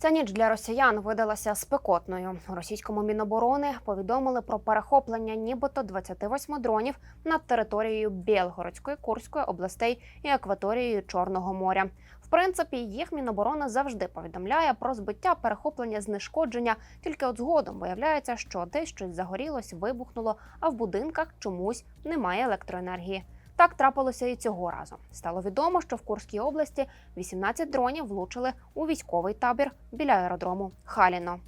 Ця ніч для росіян видалася спекотною. Російському міноборони повідомили про перехоплення нібито 28 дронів над територією Білгородської, Курської областей і акваторією Чорного моря. В принципі, їх міноборони завжди повідомляє про збиття, перехоплення, знешкодження. Тільки от згодом виявляється, що десь щось загорілось, вибухнуло, а в будинках чомусь немає електроенергії. Так трапилося і цього разу. Стало відомо, що в Курській області 18 дронів влучили у військовий табір біля аеродрому Халіно.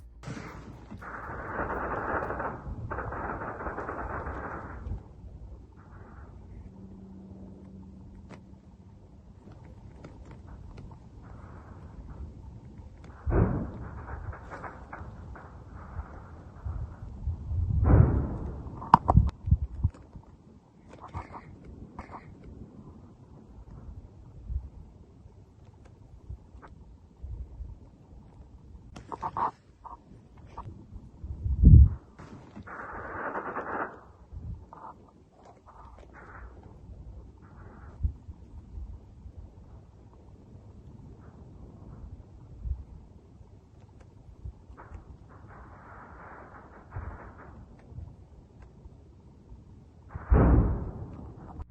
Uh-huh.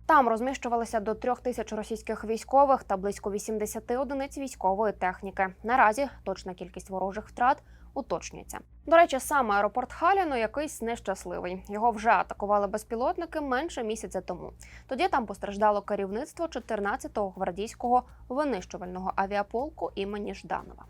Там розміщувалися до трьох тисяч російських військових та близько 80 одиниць військової техніки. Наразі точна кількість ворожих втрат уточнюється. До речі, саме аеропорт Халіно якийсь нещасливий. Його вже атакували безпілотники менше місяця тому. Тоді там постраждало керівництво 14-го гвардійського винищувального авіаполку імені Жданова.